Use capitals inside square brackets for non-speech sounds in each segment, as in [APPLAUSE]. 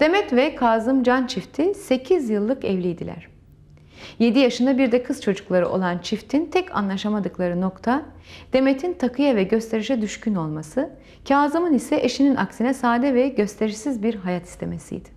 Demet ve Kazım Can çifti 8 yıllık evliydiler. 7 yaşında bir de kız çocukları olan çiftin tek anlaşamadıkları nokta Demet'in takıya ve gösterişe düşkün olması, Kazım'ın ise eşinin aksine sade ve gösterişsiz bir hayat istemesiydi.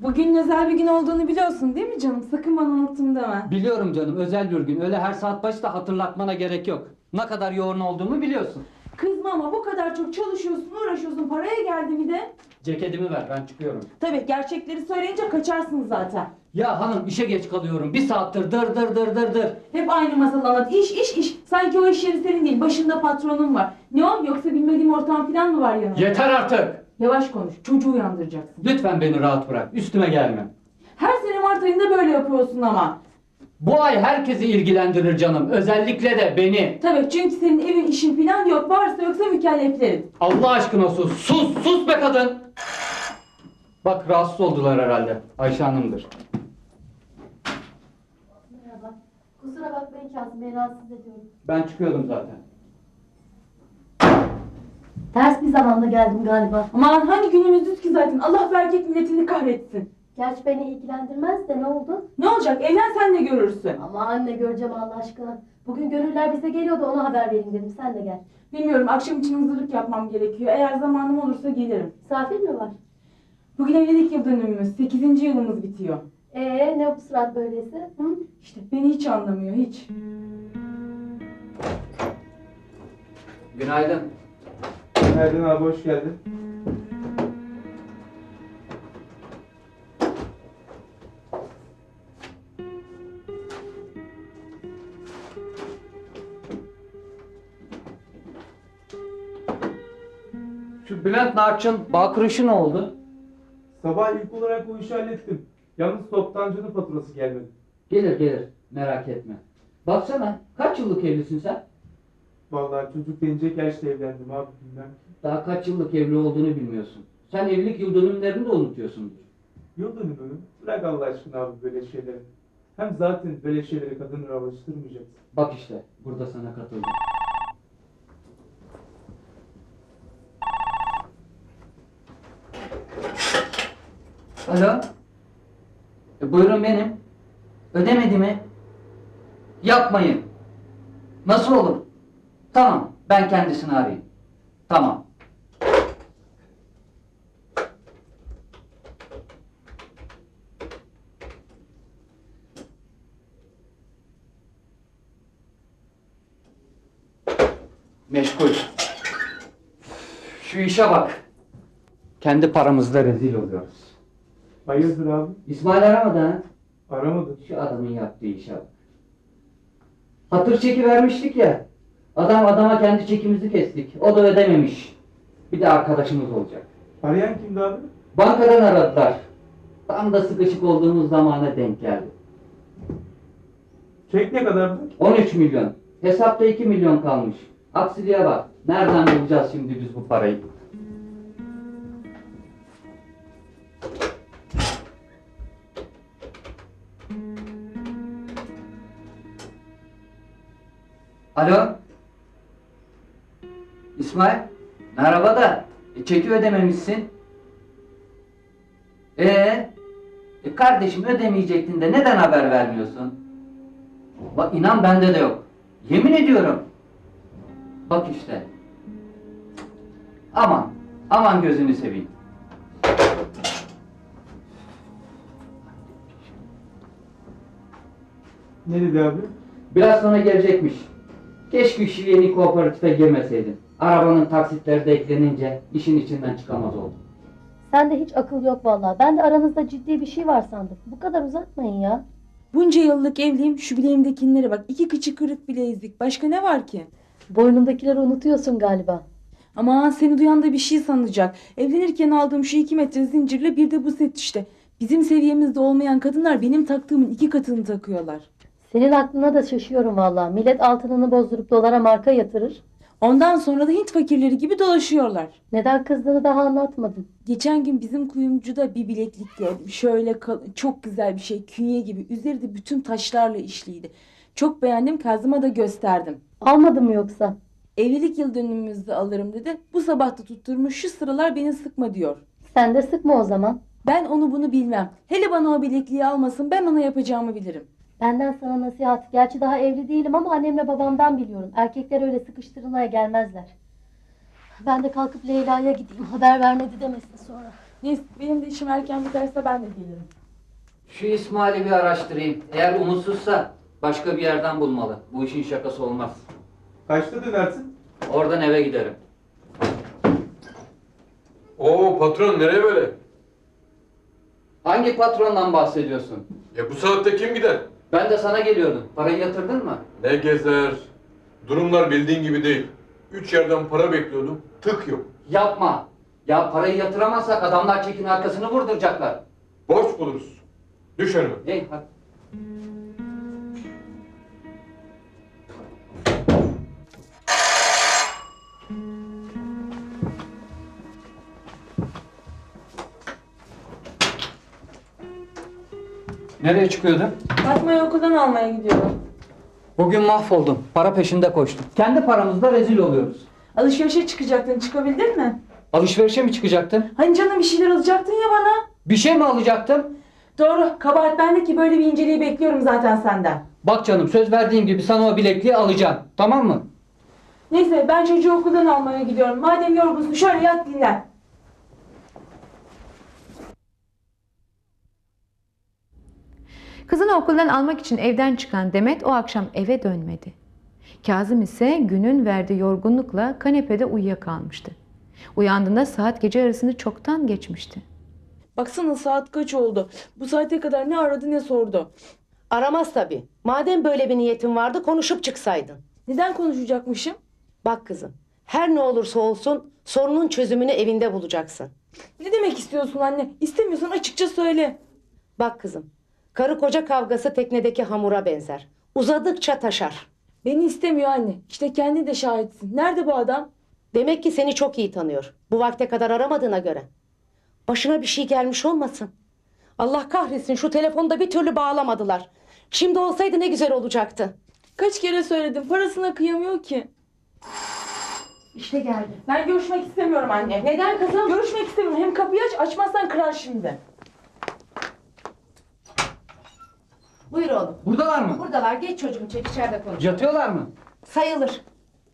Bugün özel bir gün olduğunu biliyorsun değil mi canım? Sakın bana unuttum deme. Biliyorum canım özel bir gün. Öyle her saat başı da hatırlatmana gerek yok. Ne kadar yoğun olduğumu biliyorsun. Kızma ama bu kadar çok çalışıyorsun, uğraşıyorsun. Paraya geldi mi de? Ceketimi ver ben çıkıyorum. Tabii gerçekleri söyleyince kaçarsın zaten. Ya hanım işe geç kalıyorum. Bir saattir dır dır dır dır dır. Hep aynı masal anlat. İş iş iş. Sanki o iş yeri senin değil. Başında patronun var. Ne o? Yoksa bilmediğim ortağın falan mı var yanında? Yeter artık. Yavaş konuş. Çocuğu uyandıracaksın. Lütfen beni rahat bırak. Üstüme gelme. Her sene Mart ayında böyle yapıyorsun ama. Bu ay herkesi ilgilendirir canım. Özellikle de beni. Tabii çünkü senin evin işin falan yok. Varsa yoksa mükelleflerin. Allah aşkına sus. Sus sus be kadın. Bak rahatsız oldular herhalde. Ayşe Hanım'dır. Merhaba. Kusura bakmayın Kazım Bey rahatsız ediyorum. Ben çıkıyordum zaten. Ters bir zamanda geldim galiba. Aman hangi günümüzdüz ki zaten. Allah erkek milletini kahretsin. Gerçi beni ilgilendirmez de ne oldu? Ne olacak? Evlen sen de görürsün. Ama anne göreceğim Allah aşkına. Bugün gönüller bize geliyordu ona haber vereyim dedim. Sen de gel. Bilmiyorum akşam için hazırlık yapmam gerekiyor. Eğer zamanım olursa gelirim. Misafir mi var? Bugün evlilik yıl dönümümüz. 8. yılımız bitiyor. Ee ne bu surat böylesi? Hı? İşte beni hiç anlamıyor hiç. Günaydın. Günaydın abi hoş geldin. Narçın işi ne oldu? Sabah ilk olarak o işi hallettim. Yalnız toptancının faturası gelmedi. Gelir gelir. Merak etme. Baksana kaç yıllık evlisin sen? Vallahi çocuk denecek yaşta evlendim abi bilmem. Daha kaç yıllık evli olduğunu bilmiyorsun. Sen evlilik yıl dönümlerini de unutuyorsundur. Yıl dönümü mü? Bırak Allah aşkına abi böyle şeyleri. Hem zaten böyle şeyleri kadınlara alıştırmayacaksın. Bak işte burada sana katıldım. Alo. E, buyurun benim. Ödemedi mi? Yapmayın. Nasıl olur? Tamam. Ben kendisini arayayım. Tamam. Meşgul. Şu işe bak. Kendi paramızla rezil oluyoruz. Hayırdır abi? İsmail aramadı ha? Aramadı. Şu adamın yaptığı işe bak. Hatır çeki vermiştik ya. Adam adama kendi çekimizi kestik. O da ödememiş. Bir de arkadaşımız olacak. Arayan kimdi abi? Bankadan aradılar. Tam da sıkışık olduğumuz zamana denk geldi. Çek ne kadardı? 13 milyon. Hesapta 2 milyon kalmış. Aksiliğe bak. Nereden bulacağız şimdi biz bu parayı? Alo? İsmail? Merhaba da. E, çeki ödememişsin. Ee, e, kardeşim ödemeyecektin de neden haber vermiyorsun? Bak inan bende de yok. Yemin ediyorum. Bak işte. Aman, aman gözünü seveyim. Ne dedi abi? Biraz sonra gelecekmiş. Keşke şu yeni kooperatife girmeseydin. Arabanın taksitleri de eklenince işin içinden çıkamaz oldum. Sende hiç akıl yok vallahi. Ben de aranızda ciddi bir şey var sandım. Bu kadar uzatmayın ya. Bunca yıllık evliyim. Şu bileğimdekilere bak. İki kıçı kırık bilezik. Başka ne var ki? Boynundakileri unutuyorsun galiba. Aman seni duyan da bir şey sanacak. Evlenirken aldığım şu iki metre zincirle bir de bu set işte. Bizim seviyemizde olmayan kadınlar benim taktığımın iki katını takıyorlar. Senin aklına da şaşıyorum vallahi. Millet altınını bozdurup dolara marka yatırır. Ondan sonra da Hint fakirleri gibi dolaşıyorlar. Neden kızdığını daha anlatmadın. Geçen gün bizim kuyumcuda bir bileklik gördüm. Şöyle kal- çok güzel bir şey künye gibi. Üzeri de bütün taşlarla işliydi. Çok beğendim Kazım'a da gösterdim. Almadın mı yoksa? Evlilik yıl dönümümüzde alırım dedi. Bu sabah da tutturmuş şu sıralar beni sıkma diyor. Sen de sıkma o zaman. Ben onu bunu bilmem. Hele bana o bilekliği almasın ben ona yapacağımı bilirim. Benden sana nasihat. Gerçi daha evli değilim ama annemle babamdan biliyorum. Erkekler öyle sıkıştırılmaya gelmezler. Ben de kalkıp Leyla'ya gideyim. Haber vermedi demesin sonra. Neyse benim de işim erken biterse ben de gelirim. Şu İsmail'i bir araştırayım. Eğer umutsuzsa başka bir yerden bulmalı. Bu işin şakası olmaz. Kaçta dönersin? Oradan eve giderim. Oo patron nereye böyle? Hangi patrondan bahsediyorsun? Ya bu saatte kim gider? Ben de sana geliyordum. Parayı yatırdın mı? Ne gezer? Durumlar bildiğin gibi değil. Üç yerden para bekliyordum. Tık yok. Yapma. Ya parayı yatıramazsak adamlar çekin arkasını vurduracaklar. Borç buluruz. Düş önüme. Hey, hadi. Nereye çıkıyordun? Fatma'yı okuldan almaya gidiyorum. Bugün mahvoldum. Para peşinde koştum. Kendi paramızda rezil oluyoruz. Alışverişe çıkacaktın çıkabildin mi? Alışverişe mi çıkacaktın? Hani canım bir şeyler alacaktın ya bana. Bir şey mi alacaktım? Doğru kabahat bende ki böyle bir inceliği bekliyorum zaten senden. Bak canım söz verdiğim gibi sana o bilekliği alacağım. Tamam mı? Neyse ben çocuğu okuldan almaya gidiyorum. Madem yorgunsun şöyle yat dinlen. Kızını okuldan almak için evden çıkan Demet o akşam eve dönmedi. Kazım ise günün verdiği yorgunlukla kanepede uyuyakalmıştı. Uyandığında saat gece yarısını çoktan geçmişti. Baksana saat kaç oldu. Bu saate kadar ne aradı ne sordu. Aramaz tabii. Madem böyle bir niyetin vardı konuşup çıksaydın. Neden konuşacakmışım? Bak kızım, her ne olursa olsun sorunun çözümünü evinde bulacaksın. Ne demek istiyorsun anne? İstemiyorsan açıkça söyle. Bak kızım, karı koca kavgası teknedeki hamura benzer. Uzadıkça taşar. Beni istemiyor anne. İşte kendi de şahitsin. Nerede bu adam? Demek ki seni çok iyi tanıyor. Bu vakte kadar aramadığına göre. Başına bir şey gelmiş olmasın. Allah kahretsin şu telefonda bir türlü bağlamadılar. Şimdi olsaydı ne güzel olacaktı. Kaç kere söyledim. Parasına kıyamıyor ki. İşte geldi. Ben görüşmek istemiyorum anne. Neden kızım? Görüşmek istemiyorum. Hem kapıyı aç. Açmazsan kırar şimdi. Buyur oğlum. Buradalar mı? Buradalar. Geç çocuğum çek içeride konuş. Yatıyorlar mı? Sayılır.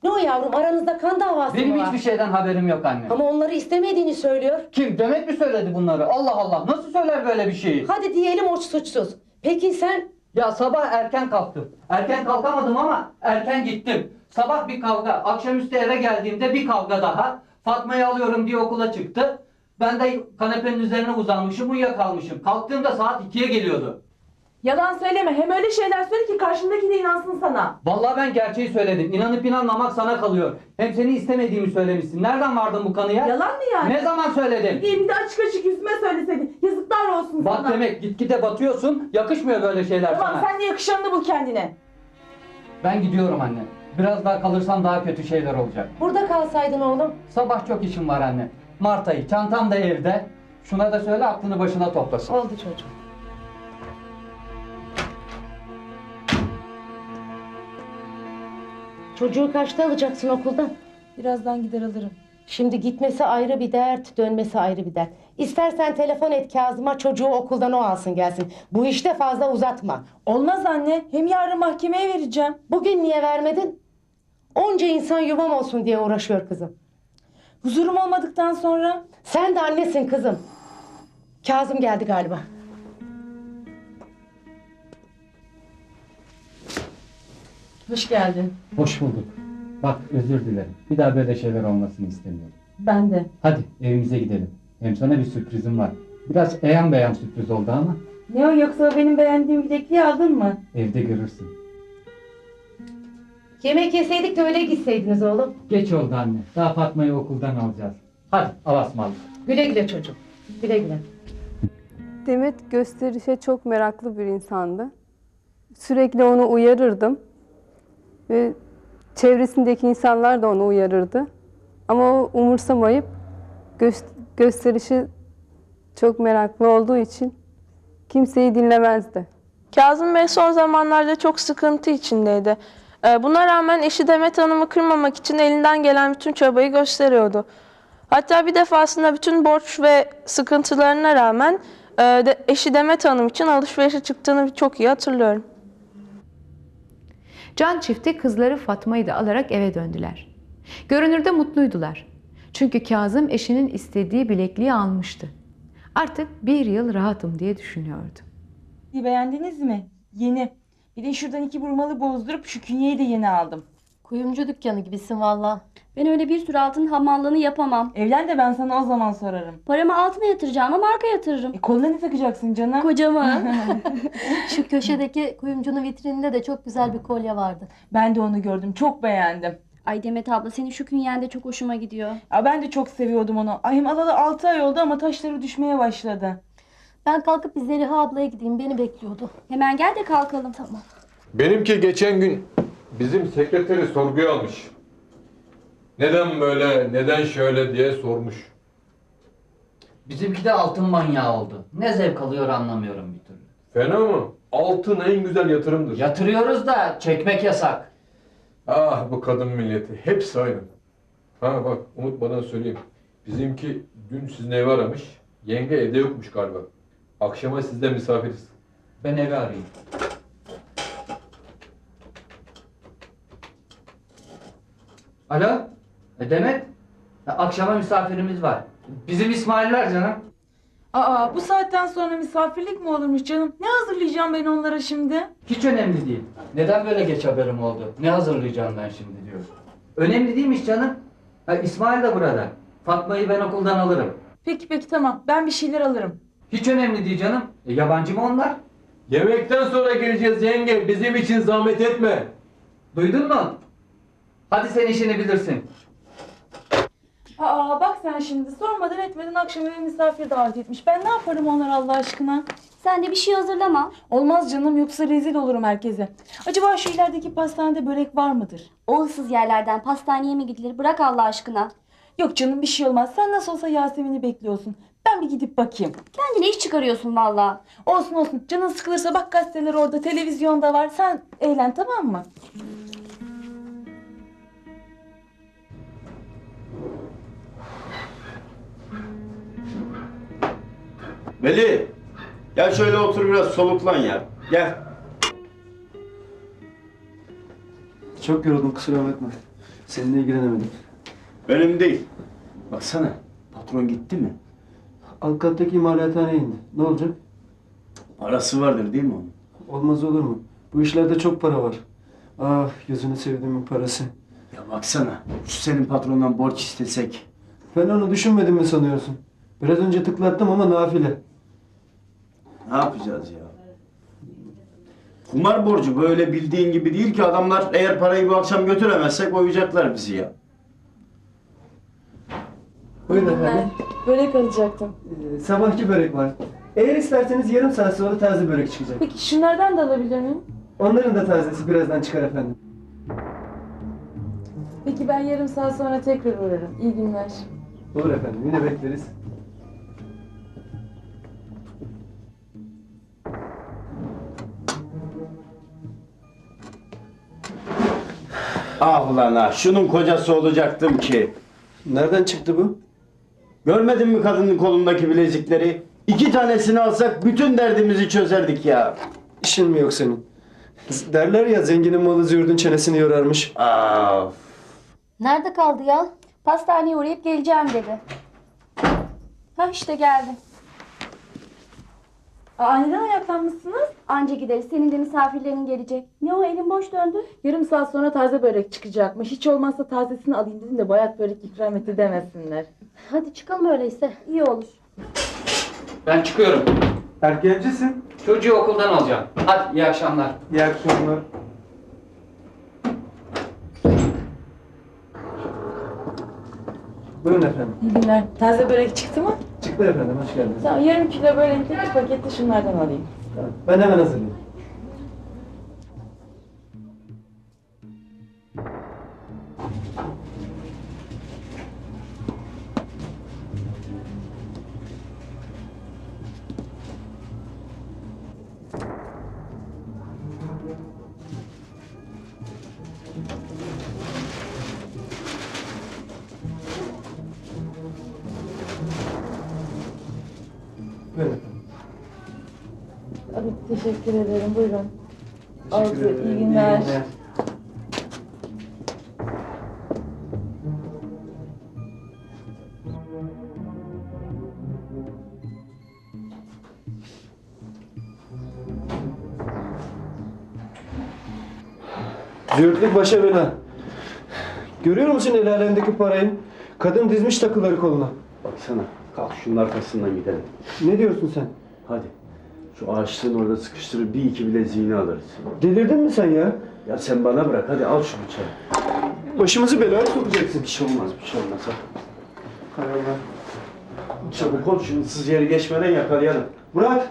Ne o yavrum aranızda kan davası Benim mı var? hiçbir şeyden haberim yok anne. Ama onları istemediğini söylüyor. Kim? Demet mi söyledi bunları? Allah Allah. Nasıl söyler böyle bir şeyi? Hadi diyelim o suçsuz. Peki sen? Ya sabah erken kalktım. Erken kalkamadım ama erken gittim. Sabah bir kavga. Akşamüstü eve geldiğimde bir kavga daha. Fatma'yı alıyorum diye okula çıktı. Ben de kanepenin üzerine uzanmışım, uyuyakalmışım. Kalktığımda saat 2'ye geliyordu. Yalan söyleme. Hem öyle şeyler söyle ki karşındaki de inansın sana. Vallahi ben gerçeği söyledim. İnanıp inanmamak sana kalıyor. Hem seni istemediğimi söylemişsin. Nereden vardın bu kanıya? Yalan mı yani? Ne zaman söyledim? İyi bir de açık açık yüzüme söyleseydin. Yazıklar olsun Bak sana. demek gitgide batıyorsun. Yakışmıyor böyle şeyler Tamam sana. sen de yakışanını bul kendine. Ben gidiyorum anne. Biraz daha kalırsam daha kötü şeyler olacak. Burada kalsaydın oğlum. Sabah çok işim var anne. Mart ayı. Çantam da evde. Şuna da söyle aklını başına toplasın. Oldu çocuğum. Çocuğu kaçta alacaksın okuldan? Birazdan gider alırım. Şimdi gitmesi ayrı bir dert, dönmesi ayrı bir dert. İstersen telefon et Kazım'a çocuğu okuldan o alsın gelsin. Bu işte fazla uzatma. Olmaz anne. Hem yarın mahkemeye vereceğim. Bugün niye vermedin? Onca insan yuvam olsun diye uğraşıyor kızım. Huzurum olmadıktan sonra Sen de annesin kızım. Kazım geldi galiba. Hoş geldin. Hoş bulduk. Bak özür dilerim. Bir daha böyle şeyler olmasını istemiyorum. Ben de. Hadi evimize gidelim. Hem sana bir sürprizim var. Biraz eyan beyan sürpriz oldu ama Ne o yoksa benim beğendiğim bilekliği aldın mı? evde görürsün. Yemek yeseydik de öyle gitseydiniz oğlum. Geç oldu anne. Daha Fatma'yı okuldan alacağız. Hadi Alasmalı. Güle güle çocuğum. Güle güle. Demet gösterişe çok meraklı bir insandı. Sürekli onu uyarırdım. Ve çevresindeki insanlar da onu uyarırdı. Ama o umursamayıp gö- gösterişi çok meraklı olduğu için kimseyi dinlemezdi. Kazım Bey son zamanlarda çok sıkıntı içindeydi. Ee, Buna rağmen eşi Demet Hanım'ı kırmamak için elinden gelen bütün çabayı gösteriyordu. Hatta bir defasında bütün borç ve sıkıntılarına rağmen e, eşi Demet Hanım için alışverişe çıktığını çok iyi hatırlıyorum. Can çifti kızları Fatma'yı da alarak eve döndüler. Görünürde mutluydular. Çünkü Kazım eşinin istediği bilekliği almıştı. Artık bir yıl rahatım diye düşünüyordu. Beğendiniz mi? Yeni. Bir de şuradan iki burmalı bozdurup şu künyeyi de yeni aldım. Kuyumcu dükkanı gibisin valla. Ben öyle bir sürü altın hamallığını yapamam. Evlen de ben sana o zaman sorarım. Paramı altına yatıracağıma marka yatırırım. E koluna ne takacaksın canım? Kocama. [LAUGHS] Şu köşedeki kuyumcunun vitrininde de çok güzel bir kolye vardı. Ben de onu gördüm. Çok beğendim. Ay Demet abla senin şu künyen de çok hoşuma gidiyor. Ya ben de çok seviyordum onu. Ay hem alalı 6 ay oldu ama taşları düşmeye başladı. Ben kalkıp bir Zeliha ablaya gideyim beni bekliyordu. Hemen gel de kalkalım. Tamam. Benimki geçen gün bizim sekreteri sorguya almış. Neden böyle, neden şöyle diye sormuş. Bizimki de altın manyağı oldu. Ne zevk alıyor anlamıyorum bir türlü. Fena mı? Altın en güzel yatırımdır. Yatırıyoruz da çekmek yasak. Ah bu kadın milleti. Hepsi aynı. Ha bak unutmadan söyleyeyim. Bizimki dün sizin evi aramış. Yenge evde yokmuş galiba. Akşama sizde misafiriz. Ben evi arayayım. Alo? E Demet? Ya akşama misafirimiz var. Bizim İsmail'ler canım. Aa bu saatten sonra misafirlik mi olurmuş canım? Ne hazırlayacağım ben onlara şimdi? Hiç önemli değil. Neden böyle geç haberim oldu? Ne hazırlayacağım ben şimdi diyor. Önemli değilmiş canım. Ha, İsmail de burada. Fatma'yı ben okuldan alırım. Peki peki tamam. Ben bir şeyler alırım. Hiç önemli değil canım. E, yabancı mı onlar? Yemekten sonra geleceğiz yenge. Bizim için zahmet etme. Duydun mu? Hadi sen işini bilirsin. Aa bak sen şimdi sormadan etmeden akşam eve misafir davet etmiş. Ben ne yaparım onlara Allah aşkına? Sen de bir şey hazırlama. Olmaz canım yoksa rezil olurum herkese. Acaba şu ilerideki pastanede börek var mıdır? O ıssız yerlerden pastaneye mi gidilir? Bırak Allah aşkına. Yok canım bir şey olmaz. Sen nasıl olsa Yasemin'i bekliyorsun. Ben bir gidip bakayım. Kendine iş çıkarıyorsun valla. Olsun olsun. Canın sıkılırsa bak gazeteler orada, televizyonda var. Sen eğlen tamam mı? Veli, gel şöyle otur biraz soluklan ya. Gel. Çok yoruldum kusura bakma. Seninle ilgilenemedim. Önemli değil. Baksana, patron gitti mi? Alt kattaki imalathaneye indi. Ne olacak? Parası vardır değil mi onun? Olmaz olur mu? Bu işlerde çok para var. Ah gözünü sevdiğimin parası. Ya baksana, şu senin patrondan borç istesek. Ben onu düşünmedim mi sanıyorsun? Biraz önce tıklattım ama nafile. Ne yapacağız ya? Kumar borcu böyle bildiğin gibi değil ki adamlar eğer parayı bu akşam götüremezsek oyacaklar bizi ya. Buyurun efendim. Börek alacaktım. Ee, sabahki börek var. Eğer isterseniz yarım saat sonra taze börek çıkacak. Peki şunlardan da alabilir miyim? Onların da tazesi birazdan çıkar efendim. Peki ben yarım saat sonra tekrar uğrarım. İyi günler. Olur efendim yine bekleriz. Ah ulan ah, şunun kocası olacaktım ki. Nereden çıktı bu? Görmedin mi kadının kolundaki bilezikleri? İki tanesini alsak bütün derdimizi çözerdik ya. İşin mi yok senin? Derler ya zenginin malı züğürdün çenesini yorarmış. Of. Nerede kaldı ya? Pastaneye uğrayıp geleceğim dedi. Ha işte geldi. Aa neden ayaklanmışsınız? Anca gideriz. Senin de misafirlerin gelecek. Ne o elin boş döndü? Yarım saat sonra taze börek çıkacakmış. Hiç olmazsa tazesini alayım dedim de bayat börek ikram etti demesinler. Hadi çıkalım öyleyse. İyi olur. Ben çıkıyorum. Erkencisin. Çocuğu okuldan alacağım. Hadi iyi akşamlar. İyi akşamlar. Buyurun efendim. İyi günler. Taze börek çıktı mı? Çıktı efendim hoş geldiniz. Tamam yarım kilo börek bir paket şunlardan alayım. Tamam, Ben hemen hazırlayayım. Buyurun efendim. Abi teşekkür ederim. Buyurun. Teşekkür Oldu, ederim. iyi günler. Züğürtlük başa bela. Görüyor musun el alemdeki parayı? Kadın dizmiş takıları koluna. Baksana. Kalk şunun arkasından gidelim. Ne diyorsun sen? Hadi. Şu ağaçlığın orada sıkıştırıp bir iki bileziğini alırız. Delirdin mi sen ya? Ya sen bana bırak hadi al şu bıçağı. Başımızı belaya sokacaksın. Bir şey olmaz bir şey olmaz. ha. Hay Allah. Çabuk ol şu ıssız yeri geçmeden yakalayalım. Murat!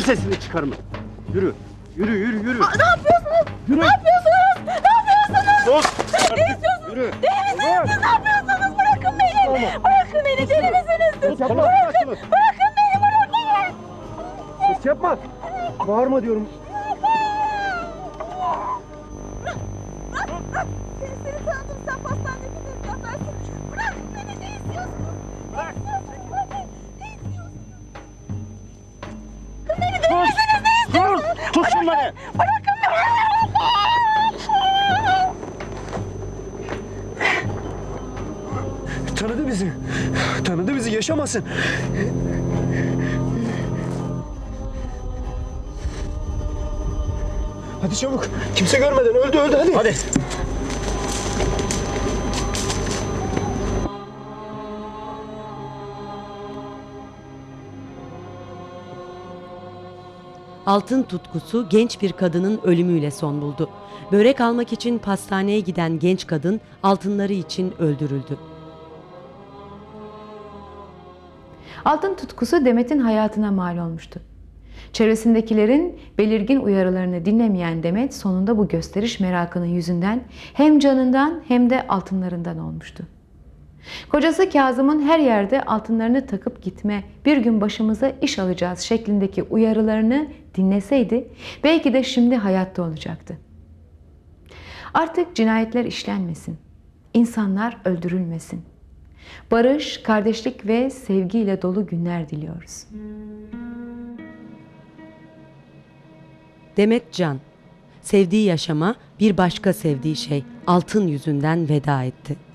Sakın sesini çıkarma. Yürü. Yürü yürü yürü. Ne yapıyorsunuz? Yürü. Ne yapıyorsunuz? Ne yapıyorsunuz? Sus. Ne istiyorsunuz? Yürü. Deli misiniz siz? Ne yapıyorsunuz? Bırakın beni. Bırakın beni. Deli misiniz siz? Yapma. Bırakın. Bırakın beni. Bırakın. Ses yapma. Bağırma diyorum. Tut şunları. Bırakın beni. Tanıdı bizi. Tanıdı bizi. Yaşamasın. Hadi çabuk. Kimse görmeden öldü öldü hadi. Hadi. Altın tutkusu genç bir kadının ölümüyle son buldu. Börek almak için pastaneye giden genç kadın altınları için öldürüldü. Altın tutkusu Demet'in hayatına mal olmuştu. Çevresindekilerin belirgin uyarılarını dinlemeyen Demet sonunda bu gösteriş merakının yüzünden hem canından hem de altınlarından olmuştu. Kocası Kazım'ın her yerde altınlarını takıp gitme, bir gün başımıza iş alacağız şeklindeki uyarılarını dinleseydi belki de şimdi hayatta olacaktı. Artık cinayetler işlenmesin. insanlar öldürülmesin. Barış, kardeşlik ve sevgiyle dolu günler diliyoruz. Demet Can, sevdiği yaşama bir başka sevdiği şey altın yüzünden veda etti.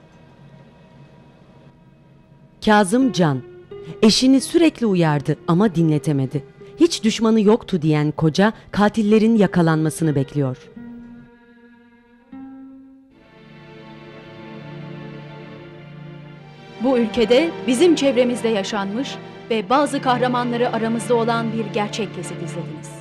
Kazım Can, eşini sürekli uyardı ama dinletemedi. Hiç düşmanı yoktu diyen koca katillerin yakalanmasını bekliyor. Bu ülkede bizim çevremizde yaşanmış ve bazı kahramanları aramızda olan bir gerçek kesit izlediniz.